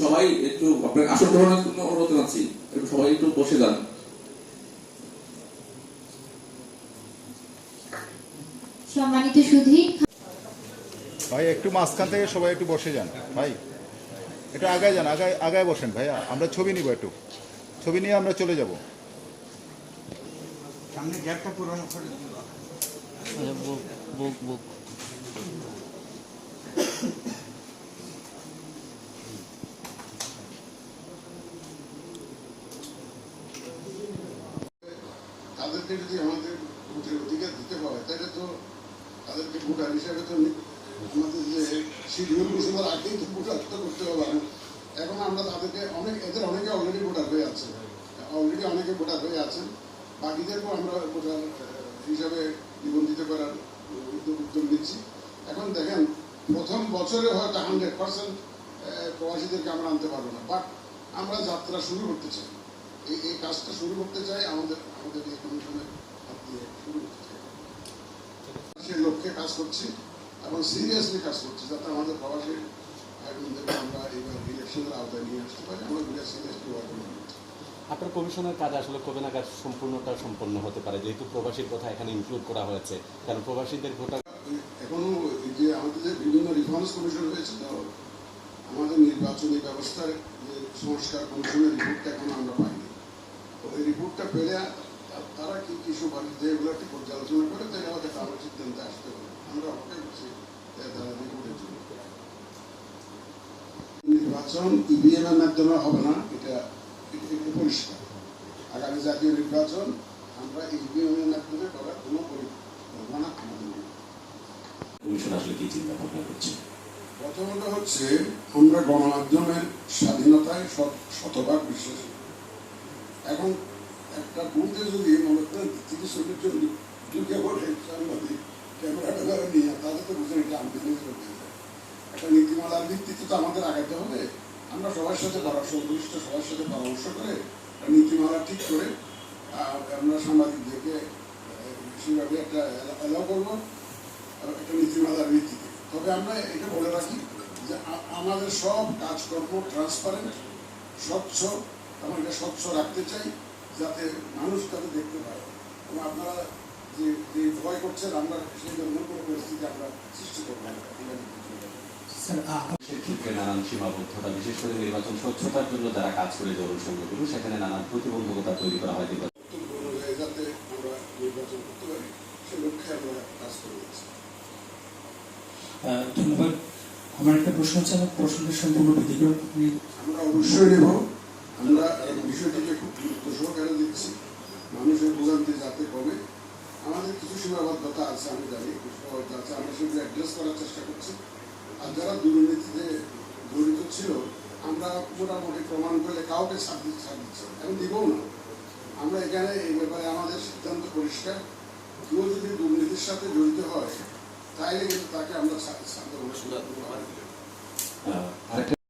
সবাই একটু আপনার আসন গ্রহণের জন্য অনুরোধ জানাচ্ছি। একটু সবাই একটু বসে যান। সম্মানিত সুধী। ভাই একটু মাঝখান থেকে সবাই একটু বসে যান ভাই। একটু আগায় যান আগায় আগায় বসেন ভাইয়া আমরা ছবি নিব একটু। ছবি নিয়ে আমরা চলে যাব। সামনে গ্যাপটা পূরণ করে আচ্ছা বুক বুক বুক। তাদেরকে যদি আমাদের ভোটের অধিকার দিতে হয়? তাহলে তো তাদেরকে ভোটার হিসাবে তো আমাদের যে শিডিউল ঘোষণার আগেই তো ভোটার তো করতে হবে। এখন আমরা তাদেরকে অনেক এদের অনেকে অলরেডি ভোটার হয়ে আছে। অলরেডি অনেকে ভোটার হয়ে আছেন। বাকিদেরকেও আমরা ভোটার হিসাবে নিবন্ধিত করার উদ্যোগ নিচ্ছি। এখন দেখেন, প্রথম বছরে হয়তো হান্ড্রেড পার্সেন্ট প্রবাসীদেরকে আমরা আনতে পারব না। বাট আমরা যাত্রা শুরু করতে চাই। এই এই কাজটা শুরু করতে চাই আমাদের আমাদের এই কমিশনের হাত দিয়ে শুরু করতে চাই সেই লক্ষ্যে কাজ করছি। এবং সিরিয়াসলি কাজ করছি যাতে আমাদের প্রবাসী ভাইবোনদেরকে আমরা এইবার ইলেকশনের আওতায় নিয়ে আসতে পারি। আমরা সিরিয়াসলি ওয়ার্ক আপনার কমিশনের কাজ আসলে কবে নাগাদ সম্পূর্ণটা সম্পন্ন হতে পারে যেহেতু প্রবাসীর কথা এখানে ইনক্লুড করা হয়েছে। কারণ প্রবাসীদের ভোটার এখনও যে আমাদের যে বিভিন্ন রিফর্মস কমিশন হয়েছে তো আমাদের নির্বাচনী ব্যবস্থার যে সংস্কার কমিশনের রিপোর্টটা এখনও আমরা পাইনি। তো এই রিপোর্টটা পেলে তারা কি কি সুপারিশ দেয় এগুলো একটু পর্যালোচনা করে তাই আমাদের তারা সিদ্ধান্তে আসতে হবে। আমরা অপেক্ষা করছি তারা রিপোর্টের জন্য নির্বাচন ইভিএম এর মাধ্যমে হবে না এটা পরিষ্কার। আগামী জাতীয় নির্বাচন আমরা ইভিএম এর মাধ্যমে করার কোনো পরিকল্পনা আমাদের নেই। কমিশন আসলে কি চিন্তা ভাবনা করছে? প্রথমত হচ্ছে আমরা গণমাধ্যমের স্বাধীনতায় শত- শতভাগ বিশ্বাসী। এখন একটা বুথে যদি মনে করেন তিরিশ জন ঢুকে পড়ে সাংবাদিক ক্যামেরাটা ধরে নিয়ে তাদের তো বুঝে এটা আমি একটা নীতিমালার ভিত্তিতে তো আমাদের আগাতে হবে আমরা সবার সাথে সংশ্লিষ্ট সবার সাথে পরামর্শ করে নীতিমালা ঠিক করে আমরা সাংবাদিকদেরকে সেভাবে একটা অ্যালাউ করব একটা নীতিমালার ভিত্তিতে তবে আমরা এটা বলে রাখি যে আমাদের সব কাজকর্ম ট্রান্সপারেন্ট স্বচ্ছ এবং এটা স্বচ্ছ রাখতে চাই যাতে মানুষ তাদের দেখতে পায় এবং আপনারা যে ভয় করছেন আমরা সেই জন্য কোনো পরিস্থিতি আমরা সৃষ্টি করব না। ক্ষেত্রে নানান সীমাবদ্ধতা বিশেষ করে নির্বাচন স্বচ্ছতার জন্য যারা কাজ করে সংঘগুলো সেখানে নানান প্রতিবন্ধকতা তৈরি করা হয় নির্বাচন যাতে আমরা নির্বাচন করতে পারি সে লক্ষ্যে আমরা কাজ করে যাচ্ছি। আহ, ধন্যবাদ। আমার একটা প্রশ্ন হচ্ছে আমার প্রশ্নটা সম্পূর্ণ ব্যতিক্রম আমরা অবশ্যই নেব। আমরা এই বিষয়টিকে খুব গুরুত্ব সহকারে দিচ্ছি মানুষের ভোগান্তি যাতে কমে আমাদের কিছু সীমাবদ্ধতা আছে আমি জানি সীমাবদ্ধতা আছে আমরা সেগুলো অ্যাড্রেস করার চেষ্টা করছি আর যারা দুর্নীতিতে জড়িত ছিল আমরা মোটামুটি প্রমাণ করলে কাউকে ছাড় দিচ্ছি ছাড় দিচ্ছি। এবং দিবও না আমরা এখানে এই ব্যাপারে আমাদের সিদ্ধান্ত পরিষ্কার কেউ যদি দুর্নীতির সাথে জড়িত হয় তাইলে কিন্তু তাকে আমরা ছাড় ছাড় দেবো